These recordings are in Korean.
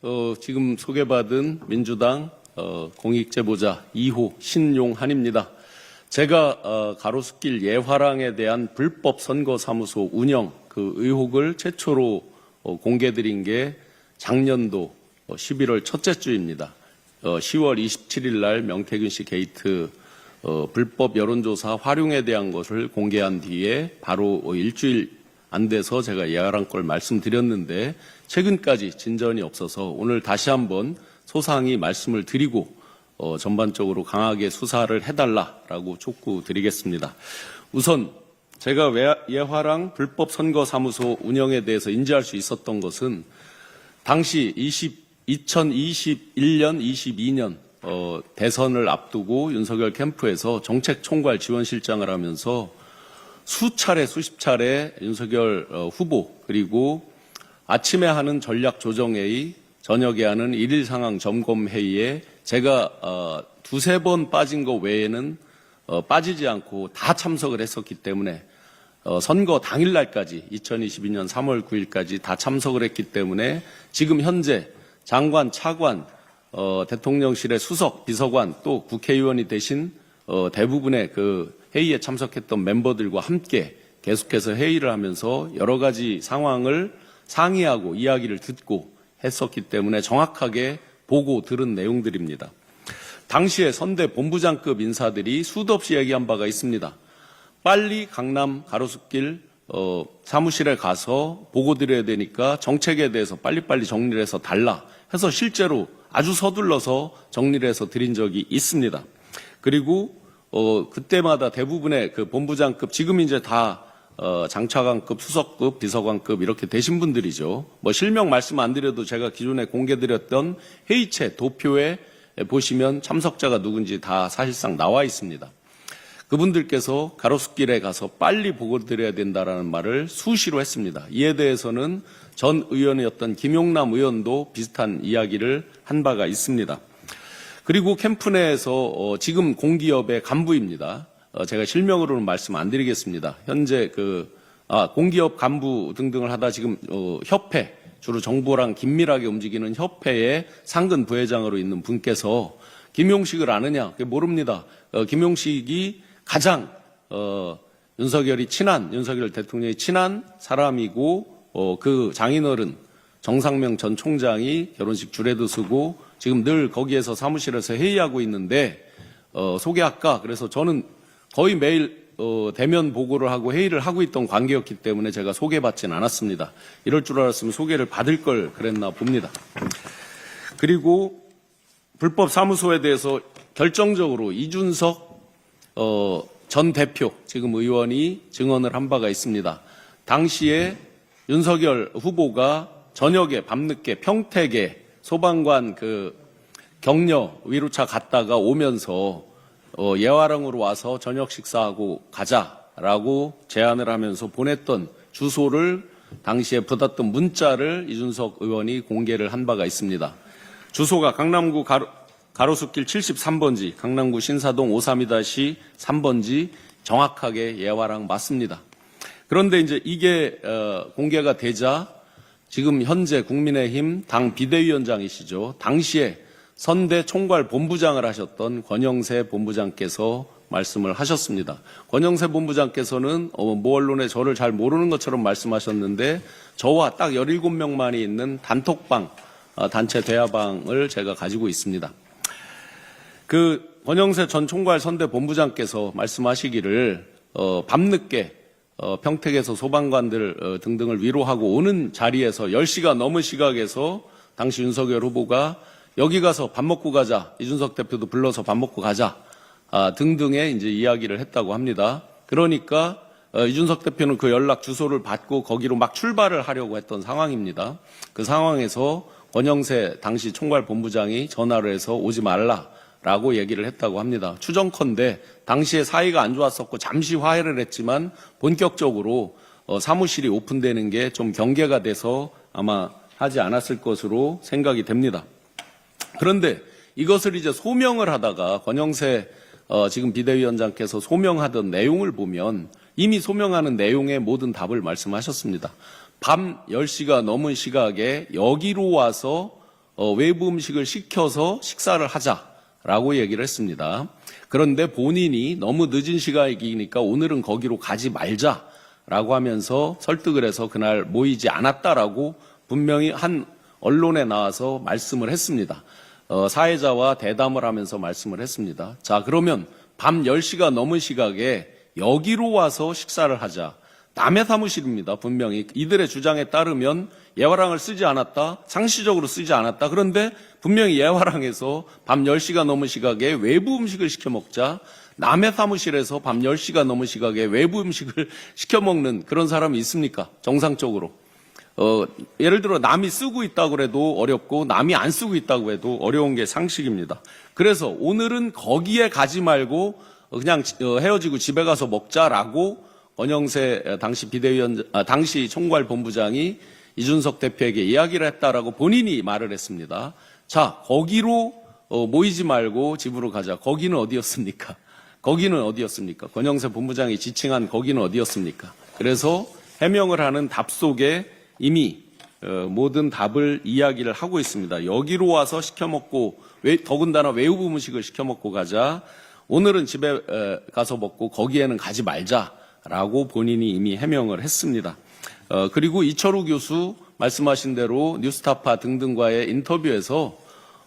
어, 지금 소개받은 민주당 어, 공익제보자 2호 신용한입니다. 제가 어, 가로수길 예화랑에 대한 불법 선거사무소 운영 그 의혹을 최초로 어, 공개드린 게 작년도 어, 11월 첫째 주입니다. 어, 10월 27일 날 명태균 씨 게이트 어, 불법 여론조사 활용에 대한 것을 공개한 뒤에 바로 어, 일주일 안 돼서 제가 예하랑 걸 말씀드렸는데 최근까지 진전이 없어서 오늘 다시 한번 소상히 말씀을 드리고 어, 전반적으로 강하게 수사를 해달라라고 촉구드리겠습니다. 우선 제가 외- 예화랑 불법 선거사무소 운영에 대해서 인지할 수 있었던 것은 당시 20, 2021년, 22년 어, 대선을 앞두고 윤석열 캠프에서 정책총괄 지원실장을 하면서 수차례 수십 차례 윤석열 어, 후보 그리고 아침에 하는 전략 조정 회의, 저녁에 하는 일일 상황 점검 회의에 제가 어, 두세 번 빠진 거 외에는 어, 빠지지 않고 다 참석을 했었기 때문에 어, 선거 당일 날까지 2022년 3월 9일까지 다 참석을 했기 때문에 지금 현재 장관, 차관, 어, 대통령실의 수석, 비서관 또 국회의원이 되신 어, 대부분의 그 회의에 참석했던 멤버들과 함께 계속해서 회의를 하면서 여러 가지 상황을 상의하고 이야기를 듣고 했었기 때문에 정확하게 보고 들은 내용들입니다. 당시에 선대 본부장급 인사들이 수도 없이 얘기한 바가 있습니다. 빨리 강남 가로수길 어, 사무실에 가서 보고 드려야 되니까 정책에 대해서 빨리빨리 정리를 해서 달라 해서 실제로 아주 서둘러서 정리를 해서 드린 적이 있습니다. 그리고 어, 그때마다 대부분의 그 본부장급 지금 이제 다 어, 장차관급, 수석급, 비서관급 이렇게 되신 분들이죠. 뭐 실명 말씀 안 드려도 제가 기존에 공개드렸던 회의체 도표에 보시면 참석자가 누군지 다 사실상 나와 있습니다. 그분들께서 가로수길에 가서 빨리 보고 드려야 된다라는 말을 수시로 했습니다. 이에 대해서는 전 의원이었던 김용남 의원도 비슷한 이야기를 한 바가 있습니다. 그리고 캠프 내에서 어, 지금 공기업의 간부입니다. 어, 제가 실명으로는 말씀 안 드리겠습니다. 현재 그 아, 공기업 간부 등등을 하다 지금 어, 협회 주로 정부랑 긴밀하게 움직이는 협회의 상근 부회장으로 있는 분께서 김용식을 아느냐? 모릅니다. 어, 김용식이 가장 어, 윤석열이 친한 윤석열 대통령이 친한 사람이고 어, 그 장인어른 정상명 전 총장이 결혼식 주례도 쓰고 지금 늘 거기에서 사무실에서 회의하고 있는데 어, 소개할까? 그래서 저는 거의 매일 어, 대면 보고를 하고 회의를 하고 있던 관계였기 때문에 제가 소개받지는 않았습니다. 이럴 줄 알았으면 소개를 받을 걸 그랬나 봅니다. 그리고 불법 사무소에 대해서 결정적으로 이준석 어, 전 대표 지금 의원이 증언을 한 바가 있습니다. 당시에 윤석열 후보가 저녁에 밤늦게 평택에 소방관 그 격려 위로차 갔다가 오면서 어, 예화랑으로 와서 저녁 식사하고 가자라고 제안을 하면서 보냈던 주소를 당시에 받았던 문자를 이준석 의원이 공개를 한 바가 있습니다. 주소가 강남구 가로, 가로수길 73번지, 강남구 신사동 532-3번지 정확하게 예화랑 맞습니다. 그런데 이제 이게 어, 공개가 되자 지금 현재 국민의힘 당 비대위원장이시죠. 당시에 선대 총괄 본부장을 하셨던 권영세 본부장께서 말씀을 하셨습니다. 권영세 본부장께서는 어, 모 언론에 저를 잘 모르는 것처럼 말씀하셨는데 저와 딱 17명만이 있는 단톡방 어, 단체 대화방을 제가 가지고 있습니다. 그 권영세 전 총괄 선대 본부장께서 말씀하시기를 어, 밤늦게 어, 평택에서 소방관들 어, 등등을 위로하고 오는 자리에서 10시가 넘은 시각에서 당시 윤석열 후보가 여기 가서 밥 먹고 가자. 이준석 대표도 불러서 밥 먹고 가자. 아, 등등의 이제 이야기를 했다고 합니다. 그러니까 어, 이준석 대표는 그 연락 주소를 받고 거기로 막 출발을 하려고 했던 상황입니다. 그 상황에서 권영세 당시 총괄 본부장이 전화를 해서 오지 말라 라고 얘기를 했다고 합니다. 추정컨대 당시에 사이가 안 좋았었고 잠시 화해를 했지만 본격적으로 어, 사무실이 오픈되는 게 좀 경계가 돼서 아마 하지 않았을 것으로 생각이 됩니다. 그런데 이것을 이제 소명을 하다가 권영세 어, 지금 비대위원장께서 소명하던 내용을 보면 이미 소명하는 내용의 모든 답을 말씀하셨습니다. 밤 10시가 넘은 시각에 여기로 와서 어, 외부 음식을 시켜서 식사를 하자 라고 얘기를 했습니다. 그런데 본인이 너무 늦은 시간이니까 오늘은 거기로 가지 말자 라고 하면서 설득을 해서 그날 모이지 않았다라고 분명히 한 언론에 나와서 말씀을 했습니다. 어, 사회자와 대담을 하면서 말씀을 했습니다. 자, 그러면 밤 10시가 넘은 시각에 여기로 와서 식사를 하자. 남의 사무실입니다. 분명히 이들의 주장에 따르면 예화랑을 쓰지 않았다. 상시적으로 쓰지 않았다. 그런데 분명히 예화랑에서 밤 10시가 넘은 시각에 외부 음식을 시켜 먹자. 남의 사무실에서 밤 10시가 넘은 시각에 외부 음식을 시켜 먹는 그런 사람이 있습니까? 정상적으로. 어, 예를 들어 남이 쓰고 있다고 해도 어렵고 남이 안 쓰고 있다고 해도 어려운 게 상식입니다. 그래서 오늘은 거기에 가지 말고 그냥 어, 헤어지고 집에 가서 먹자라고 원영세 당시 비대위원, 아, 당시 총괄 본부장이 이준석 대표에게 이야기를 했다라고 본인이 말을 했습니다. 자, 거기로 어, 모이지 말고 집으로 가자. 거기는 어디였습니까? 거기는 어디였습니까? 권영세 본부장이 지칭한 거기는 어디였습니까? 그래서 해명을 하는 답 속에 이미 어, 모든 답을 이야기를 하고 있습니다. 여기로 와서 시켜 먹고 왜- 더군다나 외부 음식을 시켜 먹고 가자. 오늘은 집에 에, 가서 먹고 거기에는 가지 말자라고 본인이 이미 해명을 했습니다. 어, 그리고 이철우 교수 말씀하신 대로 뉴스타파 등등과의 인터뷰에서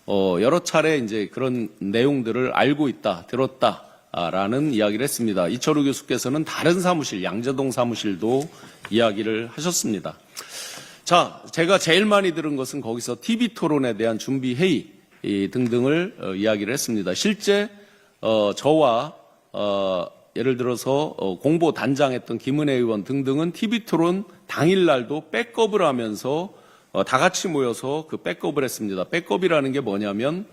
어, 여러 차례 이제 그런 내용들을 알고 있다, 들었다 라는 이야기를 했습니다. 이철우 교수께서는 다른 사무실, 양재동 사무실도 이야기를 하셨습니다. 자, 제가 제일 많이 들은 것은 거기서 TV 토론에 대한 준비 회의 이 등등을 어, 이야기를 했습니다. 실제 어, 저와 어, 예를 들어서 어, 공보 단장했던 김은혜 의원 등등은 TV 토론 당일 날도 백업을 하면서 어, 다 같이 모여서 그 백업을 했습니다. 백업이라는 게 뭐냐면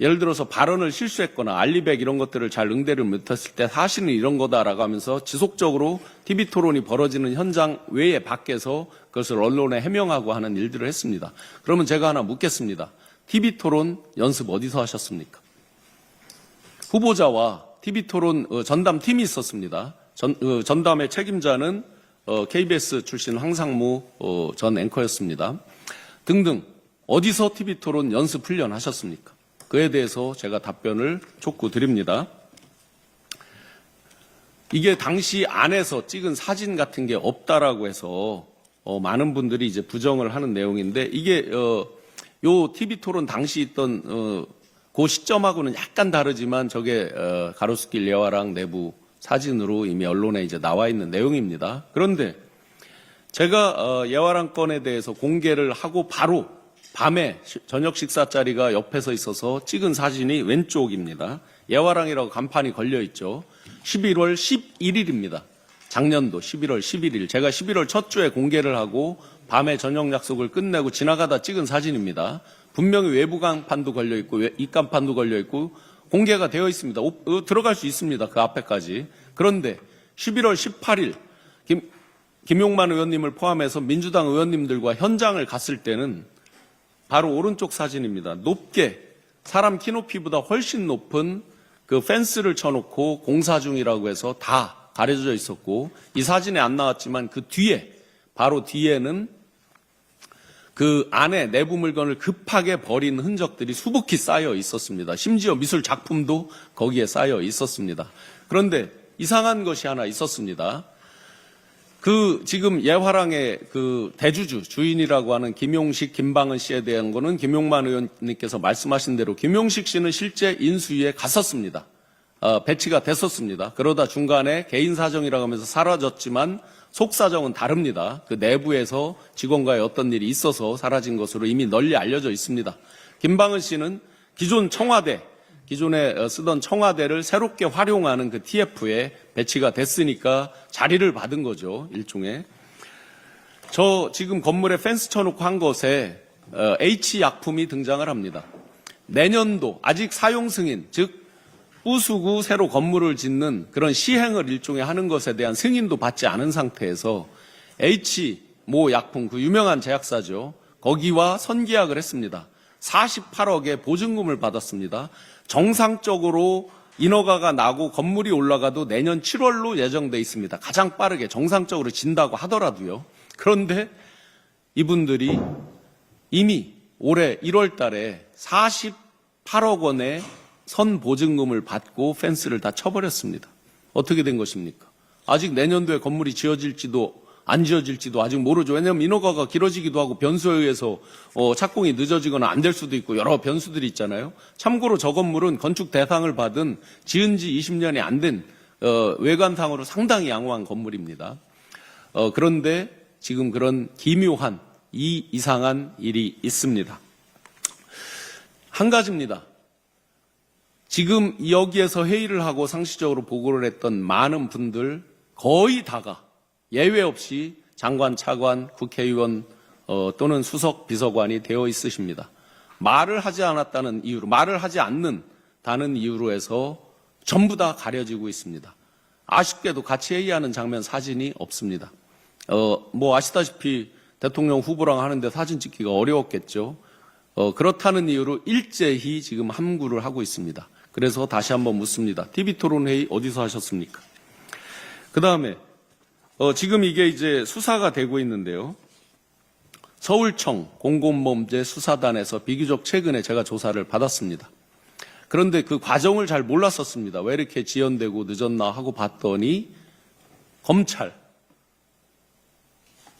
예를 들어서 발언을 실수했거나 알리백 이런 것들을 잘 응대를 못했을 때 사실은 이런 거다라고 하면서 지속적으로 TV 토론이 벌어지는 현장 외에 밖에서 그것을 언론에 해명하고 하는 일들을 했습니다. 그러면 제가 하나 묻겠습니다. TV 토론 연습 어디서 하셨습니까? 후보자와 TV 토론 어, 전담 팀이 있었습니다. 전, 어, 전담의 책임자는 어, KBS 출신 황상무 어, 전 앵커였습니다. 등등 어디서 TV 토론 연습 훈련 하셨습니까? 그에 대해서 제가 답변을 촉구 드립니다. 이게 당시 안에서 찍은 사진 같은 게 없다라고 해서 어, 많은 분들이 이제 부정을 하는 내용인데 이게 어, 요 TV 토론 당시 있던 어, 그 시점하고는 약간 다르지만 저게 어, 가로수길 예화랑 내부 사진으로 이미 언론에 이제 나와 있는 내용입니다. 그런데 제가 어, 예화랑 건에 대해서 공개를 하고 바로 밤에 시- 저녁 식사 자리가 옆에서 있어서 찍은 사진이 왼쪽입니다. 예화랑이라고 간판이 걸려 있죠. 11월 11일입니다. 작년도 11월 11일. 제가 11월 첫 주에 공개를 하고 밤에 저녁 약속을 끝내고 지나가다 찍은 사진입니다. 분명히 외부 간판도 걸려 있고 외- 입간판도 걸려 있고 공개가 되어 있습니다. 오- 어, 들어갈 수 있습니다. 그 앞에까지. 그런데 11월 18일 김, 김용만 의원님을 포함해서 민주당 의원님들과 현장을 갔을 때는 바로 오른쪽 사진입니다. 높게 사람 키 높이보다 훨씬 높은 그 펜스를 쳐놓고 공사 중이라고 해서 다 가려져 있었고 이 사진에 안 나왔지만 그 뒤에 바로 뒤에는 그 안에 내부 물건을 급하게 버린 흔적들이 수북히 쌓여 있었습니다. 심지어 미술 작품도 거기에 쌓여 있었습니다. 그런데 이상한 것이 하나 있었습니다. 그 지금 예화랑의 그 대주주 주인이라고 하는 김용식, 김방은 씨에 대한 거는 김용만 의원님께서 말씀하신 대로 김용식 씨는 실제 인수위에 갔었습니다. 어, 배치가 됐었습니다. 그러다 중간에 개인 사정이라고 하면서 사라졌지만 속 사정은 다릅니다. 그 내부에서 직원과의 어떤 일이 있어서 사라진 것으로 이미 널리 알려져 있습니다. 김방은 씨는 기존 청와대 기존에 어, 쓰던 청와대를 새롭게 활용하는 그 TF에 배치가 됐으니까 자리를 받은 거죠, 일종의. 저 지금 건물에 펜스 쳐놓고 한 것에 어, H 약품이 등장을 합니다. 내년도 아직 사용 승인, 즉 부수고 새로 건물을 짓는 그런 시행을 일종의 하는 것에 대한 승인도 받지 않은 상태에서 H 모 약품 그 유명한 제약사죠. 거기와 선계약을 했습니다. 48억의 보증금을 받았습니다. 정상적으로 인허가가 나고 건물이 올라가도 내년 7월로 예정돼 있습니다. 가장 빠르게 정상적으로 진다고 하더라도요. 그런데 이분들이 이미 올해 1월 달에 48억 원의 선 보증금을 받고 펜스를 다 쳐버렸습니다. 어떻게 된 것입니까? 아직 내년도에 건물이 지어질지도 안 지어질지도 아직 모르죠. 왜냐하면 인허가가 길어지기도 하고 변수에 의해서 어, 착공이 늦어지거나 안 될 수도 있고 여러 변수들이 있잖아요. 참고로 저 건물은 건축 대상을 받은 지은 지 20년이 안된 어, 외관상으로 상당히 양호한 건물입니다. 어, 그런데 지금 그런 기묘한 이 이상한 일이 있습니다. 한 가지입니다. 지금 여기에서 회의를 하고 상시적으로 보고를 했던 많은 분들 거의 다가 예외 없이 장관, 차관, 국회의원 어, 또는 수석 비서관이 되어 있으십니다. 말을 하지 않았다는 이유로 말을 하지 않는 다는 이유로 해서 전부 다 가려지고 있습니다. 아쉽게도 같이 회의하는 장면 사진이 없습니다. 어, 뭐 아시다시피 대통령 후보랑 하는데 사진 찍기가 어려웠겠죠. 어, 그렇다는 이유로 일제히 지금 함구를 하고 있습니다. 그래서 다시 한번 묻습니다. TV 토론 회의 어디서 하셨습니까? 그 다음에 어, 지금 이게 이제 수사가 되고 있는데요. 서울청 공공범죄 수사단에서 비교적 최근에 제가 조사를 받았습니다. 그런데 그 과정을 잘 몰랐었습니다. 왜 이렇게 지연되고 늦었나 하고 봤더니 검찰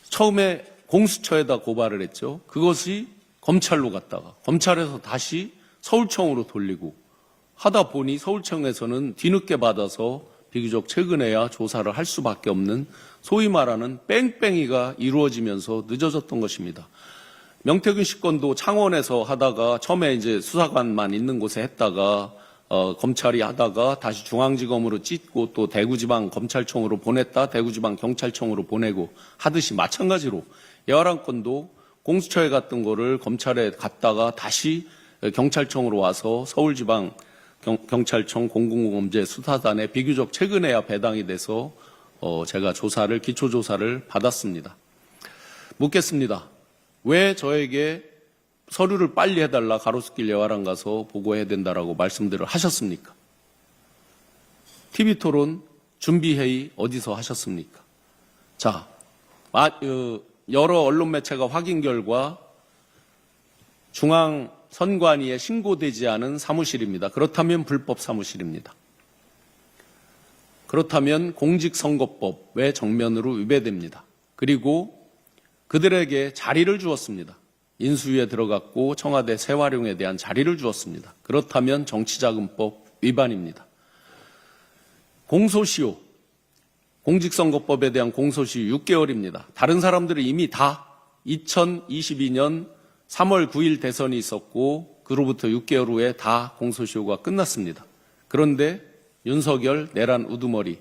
처음에 공수처에다 고발을 했죠. 그것이 검찰로 갔다가 검찰에서 다시 서울청으로 돌리고 하다 보니 서울청에서는 뒤늦게 받아서 비교적 최근에야 조사를 할 수밖에 없는 소위 말하는 뺑뺑이가 이루어지면서 늦어졌던 것입니다. 명태균 씨 건도 창원에서 하다가 처음에 이제 수사관만 있는 곳에 했다가 어, 검찰이 하다가 다시 중앙지검으로 찢고 또 대구지방 검찰청으로 보냈다 대구지방 경찰청으로 보내고 하듯이 마찬가지로 여하란 건도 공수처에 갔던 거를 검찰에 갔다가 다시 경찰청으로 와서 서울지방 경, 찰청 공공범죄 수사단에 비교적 최근에야 배당이 돼서 어, 제가 조사를 기초 조사를 받았습니다. 묻겠습니다. 왜 저에게 서류를 빨리 해달라 가로수길 예화랑 가서 보고해야 된다라고 말씀들을 하셨습니까? TV 토론 준비회의 어디서 하셨습니까? 자, 아, 어, 여러 언론 매체가 확인 결과 중앙 선관위에 신고되지 않은 사무실입니다. 그렇다면 불법 사무실입니다. 그렇다면 공직선거법의 정면으로 위배됩니다. 그리고 그들에게 자리를 주었습니다. 인수위에 들어갔고 청와대 세활용에 대한 자리를 주었습니다. 그렇다면 정치자금법 위반입니다. 공소시효, 공직선거법에 대한 공소시효 6개월입니다. 다른 사람들은 이미 다 2022년 3월 9일 대선이 있었고 그로부터 6개월 후에 다 공소시효가 끝났습니다. 그런데 윤석열 내란 우두머리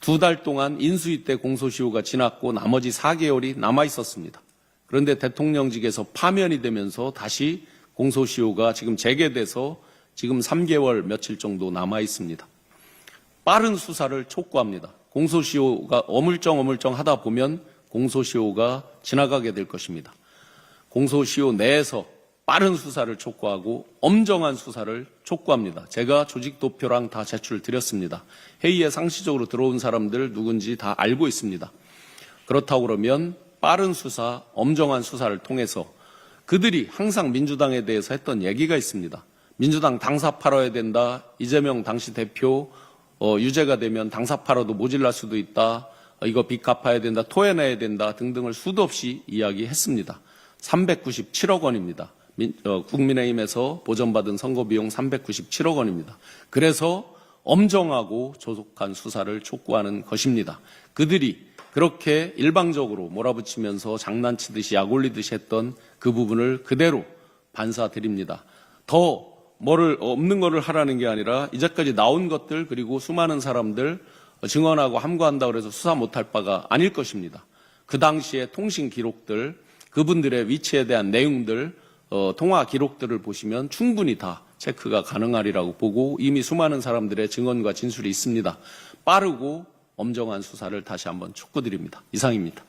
두 달 동안 인수위 때 공소시효가 지났고 나머지 4개월이 남아 있었습니다. 그런데 대통령직에서 파면이 되면서 다시 공소시효가 지금 재개돼서 지금 3개월 며칠 정도 남아 있습니다. 빠른 수사를 촉구합니다. 공소시효가 어물쩡 어물쩡 하다 보면 공소시효가 지나가게 될 것입니다. 공소시효 내에서 빠른 수사를 촉구하고 엄정한 수사를 촉구합니다. 제가 조직 도표랑 다 제출 드렸습니다. 회의에 상시적으로 들어온 사람들 누군지 다 알고 있습니다. 그렇다고 그러면 빠른 수사, 엄정한 수사를 통해서 그들이 항상 민주당에 대해서 했던 얘기가 있습니다. 민주당 당사 팔아야 된다. 이재명 당시 대표 어, 유죄가 되면 당사 팔아도 모질랄 수도 있다. 어, 이거 빚 갚아야 된다. 토해내야 된다. 등등을 수도 없이 이야기했습니다. 397억 원입니다. 민, 어, 국민의힘에서 보전받은 선거비용 397억 원입니다. 그래서 엄정하고 조속한 수사를 촉구하는 것입니다. 그들이 그렇게 일방적으로 몰아붙이면서 장난치듯이 약 올리듯이 했던 그 부분을 그대로 반사드립니다. 더 뭐를 없는 거를 하라는 게 아니라 이제까지 나온 것들 그리고 수많은 사람들 증언하고 함구한다고 해서 수사 못할 바가 아닐 것입니다. 그 당시의 통신 기록들 그분들의 위치에 대한 내용들, 어, 통화 기록들을 보시면 충분히 다 체크가 가능하리라고 보고 이미 수많은 사람들의 증언과 진술이 있습니다. 빠르고 엄정한 수사를 다시 한번 촉구드립니다. 이상입니다.